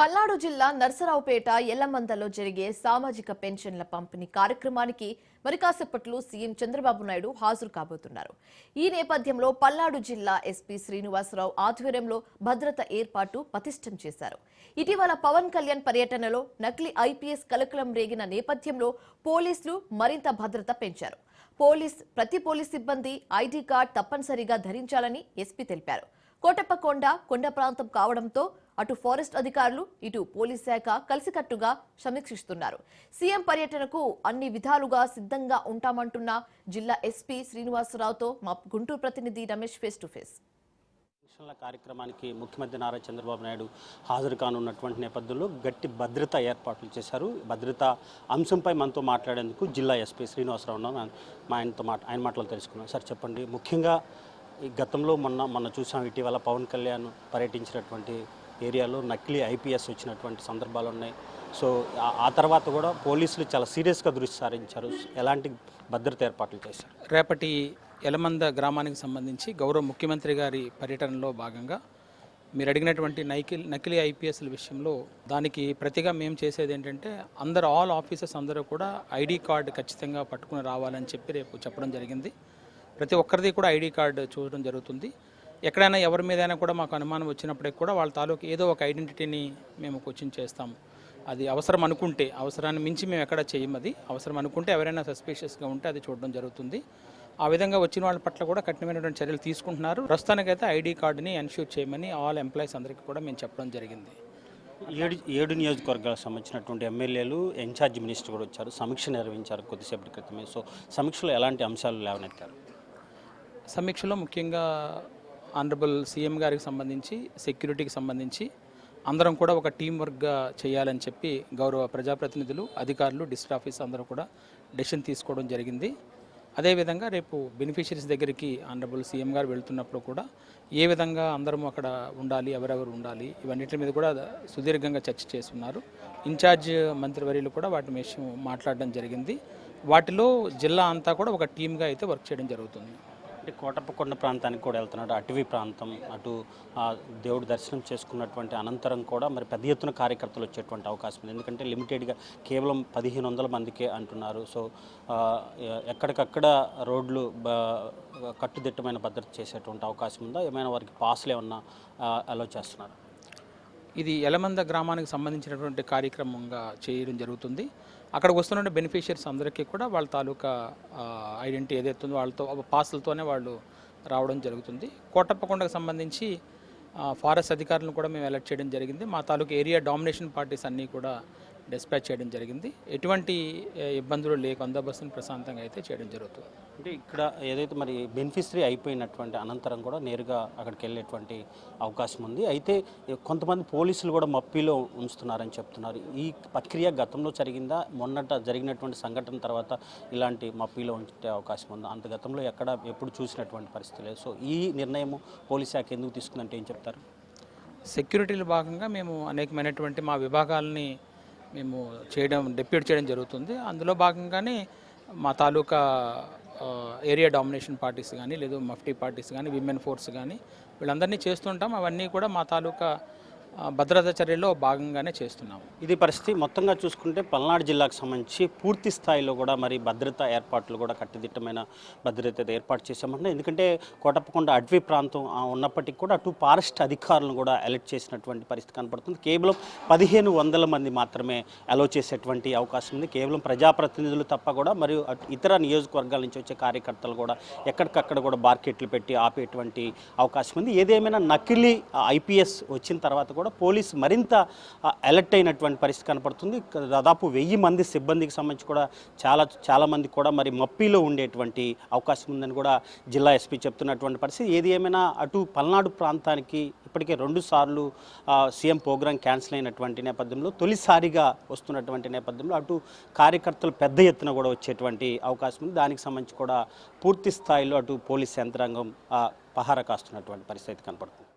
పల్నాడు జిల్లా నర్సరావుపేట ఎల్లమందలో జరిగే సామాజిక పెన్షన్ల పంపిణీ కార్యక్రమానికి మరి కాసేపట్లో సీఎం చంద్రబాబు నాయుడు హాజరు కాబోతున్నారు. ఈ నేపథ్యంలో పల్నాడు జిల్లా ఎస్పీ శ్రీనివాసరావు ఆధ్వర్యంలో భద్రత ఏర్పాటు పతిష్టం చేశారు. ఇటీవల పవన్ కళ్యాణ్ పర్యటనలో నకిలీ ఐపీఎస్ కలకలం రేగిన నేపథ్యంలో పోలీసులు మరింత భద్రత పెంచారు. పోలీస్ ప్రతి పోలీస్ సిబ్బంది ఐడీ కార్డ్ తప్పనిసరిగా ధరించాలని ఎస్పీ తెలిపారు. కోటప్పకొండ కొండ ప్రాంతం కావడంతో అటు ఫారెస్ట్ అధికారులు ఇటు పోలీస్ శాఖ కలిసికట్టుగా సమీక్షిస్తున్నారు. సీఎం పర్యటనకు అన్ని విధాలుగా సిద్ధంగా ఉంటామంటున్న జిల్లా ఎస్పీ శ్రీనివాసరావుతో మా గుంటూరు ప్రతినిధి రమేష్ ఫేస్ టు ఫేస్ పెన్షన్ల కార్యక్రమానికి ముఖ్యమంత్రి నారా చంద్రబాబు నాయుడు హాజరు కానున్నటువంటి నేపథ్యంలో గట్టి భద్రత ఏర్పాట్లు చేశారు. భద్రత అంశంపై మనతో మాట్లాడేందుకు జిల్లా ఎస్పీ శ్రీనివాసరావు మా ఆయనతో మాట ఆయన మాటలు తెలుసుకున్నాం. సార్ చెప్పండి. ముఖ్యంగా ఈ గతంలో మొన్న మొన్న చూసాం ఇటీవల పవన్ కళ్యాణ్ పర్యటించినటువంటి ఏరియాలో నకిలీ ఐపీఎస్ వచ్చినటువంటి సందర్భాలు ఉన్నాయి. సో ఆ- తర్వాత కూడా పోలీసులు చాలా సీరియస్గా దృష్టి సారించారు ఎలాంటి భద్రత ఏర్పాట్లు చేశారు? రేపటి ఎలమంద గ్రామానికి సంబంధించి గౌరవ ముఖ్యమంత్రి గారి పర్యటనలో భాగంగా మీరు అడిగినటువంటి నకిలీ నకిలీ ఐపీఎస్ల విషయంలో దానికి ప్రతిగా మేము చేసేది ఏంటంటే అందరు ఆల్ ఆఫీసర్స్ అందరూ కూడా ఐడి కార్డు ఖచ్చితంగా పట్టుకుని రావాలని చెప్పి రేపు చెప్పడం జరిగింది. ప్రతి ఒక్కరిది కూడా ఐడి కార్డు చూడడం జరుగుతుంది. ఎక్కడైనా ఎవరి మీదైనా కూడా మాకు అనుమానం వచ్చినప్పటికి కూడా వాళ్ళ తాలూకు ఏదో ఒక ఐడెంటిటీని మేము క్వశ్చన్ చేస్తాము. అది అవసరం అనుకుంటే అవసరాన్ని మించి మేము ఎక్కడ చేయం అది. అవసరం అనుకుంటే ఎవరైనా సస్పీషియస్గా ఉంటే అది చూడడం జరుగుతుంది. ఆ విధంగా వచ్చిన వాళ్ళ పట్ల కూడా కఠినమైనటువంటి చర్యలు తీసుకుంటున్నారు. ప్రస్తుతానికైతే ఐడి కార్డుని ఎన్ష్యూర్ చేయమని ఆల్ ఎంప్లాయీస్ అందరికీ కూడా మేము చెప్పడం జరిగింది. ఏడు ఏడు నియోజకవర్గాలకు సంబంధించినటువంటి ఎమ్మెల్యేలు ఇన్ఛార్జ్ మినిస్టర్ కూడా వచ్చారు. సమీక్ష నిర్వహించారు కొద్దిసేపటి క్రితమే. సో సమీక్షలో ఎలాంటి అంశాలు లేవనెత్తారు? సమీక్షలో ముఖ్యంగా ఆనరబుల్ సీఎం గారికి సంబంధించి సెక్యూరిటీకి సంబంధించి అందరం కూడా ఒక టీం వర్క్గా చేయాలని చెప్పి గౌరవ ప్రజాప్రతినిధులు అధికారులు డిస్ట్రిక్ట్ ఆఫీస్ అందరూ కూడా డెసిషన్ తీసుకోవడం జరిగింది. అదేవిధంగా రేపు బెనిఫిషరీస్ దగ్గరికి ఆనరబుల్ సీఎం గారు వెళ్తున్నప్పుడు కూడా ఏ విధంగా అందరం అక్కడ ఉండాలి ఎవరెవరు ఉండాలి ఇవన్నిటి మీద కూడా సుదీర్ఘంగా చర్చ చేస్తున్నారు. ఇన్ఛార్జ్ మంత్రివర్యులు కూడా వాటి విషయం మాట్లాడడం జరిగింది. వాటిలో జిల్లా అంతా కూడా ఒక టీమ్గా అయితే వర్క్ చేయడం జరుగుతుంది. అంటే కోటప్పకొండ ప్రాంతానికి కూడా వెళ్తున్నాడు. అటవీ ప్రాంతం అటు దేవుడు దేవుడి దర్శనం చేసుకున్నటువంటి అనంతరం కూడా మరి పెద్ద ఎత్తున కార్యకర్తలు వచ్చేటువంటి అవకాశం ఉంది. ఎందుకంటే లిమిటెడ్గా కేవలం పదిహేను వందల మందికే అంటున్నారు. సో ఎక్కడికక్కడ రోడ్లు కట్టుదిట్టమైన భద్రత చేసేటువంటి అవకాశం ఉందా? ఏమైనా వారికి పాస్లు ఏమన్నా అలో చేస్తున్నారు? ఇది ఎలమంద గ్రామానికి సంబంధించినటువంటి కార్యక్రమంగా చేయడం జరుగుతుంది. అక్కడికి వస్తున్న బెనిఫిషియర్స్ అందరికీ కూడా వాళ్ళ తాలూకా ఐడెంటిటీ ఏదైతే ఉందో వాళ్ళతో పాసులతోనే వాళ్ళు రావడం జరుగుతుంది. కోటప్పకొండకు సంబంధించి ఫారెస్ట్ అధికారులను కూడా మేము అలర్ట్ చేయడం జరిగింది. మా తాలూకా ఏరియా డామినేషన్ పార్టీస్ అన్నీ కూడా డిస్పాచ్ చేయడం జరిగింది. ఎటువంటి ఇబ్బందులు లేక బందోబస్తును ప్రశాంతంగా అయితే చేయడం జరుగుతుంది. అంటే ఇక్కడ ఏదైతే మరి బెనిఫిషరీ అయిపోయినటువంటి అనంతరం కూడా నేరుగా అక్కడికి వెళ్ళేటువంటి అవకాశం ఉంది. అయితే కొంతమంది పోలీసులు కూడా మప్పిలో ఉంచుతున్నారని చెప్తున్నారు. ఈ ప్రక్రియ గతంలో జరిగిందా? మొన్నట జరిగినటువంటి సంఘటన తర్వాత ఇలాంటి మప్పిలో ఉంచే అవకాశం ఉందా? అంత గతంలో ఎక్కడ ఎప్పుడు చూసినటువంటి పరిస్థితి లేదు సో ఈ నిర్ణయం పోలీస్ శాఖ ఎందుకు తీసుకుందంటే ఏం చెప్తారు? సెక్యూరిటీలో భాగంగా మేము అనేకమైనటువంటి మా విభాగాలని మేము చేయడం డెప్యూట్ చేయడం జరుగుతుంది. అందులో భాగంగానే మా తాలూకా ఏరియా డామినేషన్ పార్టీస్ కానీ లేదు మఫ్టీ పార్టీస్ కానీ విమెన్ ఫోర్స్ కానీ వీళ్ళందరినీ చేస్తుంటాం. అవన్నీ కూడా మా తాలూకా భద్రతా చర్యల్లో భాగంగానే చేస్తున్నాము. ఇది పరిస్థితి మొత్తంగా చూసుకుంటే పల్నాడు జిల్లాకు సంబంధించి పూర్తి స్థాయిలో కూడా మరి భద్రతా ఏర్పాట్లు కూడా కట్టుదిట్టమైన భద్రత ఏర్పాటు చేశామంటే ఎందుకంటే కోటప్పకొండ అటవీ ప్రాంతం ఆ, ఉన్నప్పటికీ కూడా అటు ఫారెస్ట్ అధికారులను కూడా అలర్ట్ చేసినటువంటి పరిస్థితి కనపడుతుంది. కేవలం పదిహేను వందల మంది మాత్రమే అలో చేసేటువంటి అవకాశం ఉంది. కేవలం ప్రజాప్రతినిధులు తప్ప కూడా మరియు ఇతర నియోజకవర్గాల నుంచి వచ్చే కార్యకర్తలు కూడా ఎక్కడికక్కడ కూడా బార్కెట్లు పెట్టి ఆపేటువంటి అవకాశం ఉంది. ఏదేమైనా నకిలీ ఐపీఎస్ వచ్చిన తర్వాత కూడా పోలీస్ మరింత అలర్ట్ అయినటువంటి పరిస్థితి కనపడుతుంది. దాదాపు వెయ్యి మంది సిబ్బందికి సంబంధించి కూడా చాలా చాలామంది కూడా మరి మప్పిలో ఉండేటువంటి అవకాశం ఉందని కూడా జిల్లా ఎస్పీ చెప్తున్నటువంటి పరిస్థితి. ఏది ఏమైనా అటు పల్నాడు ప్రాంతానికి ఇప్పటికే రెండు సార్లు సీఎం ప్రోగ్రాం క్యాన్సిల్ అయినటువంటి నేపథ్యంలో తొలిసారిగా వస్తున్నటువంటి నేపథ్యంలో అటు కార్యకర్తలు పెద్ద ఎత్తున కూడా వచ్చేటువంటి అవకాశం ఉంది. దానికి సంబంధించి కూడా పూర్తి స్థాయిలో అటు పోలీస్ యంత్రాంగం పహార కాస్తున్నటువంటి పరిస్థితి కనపడుతుంది.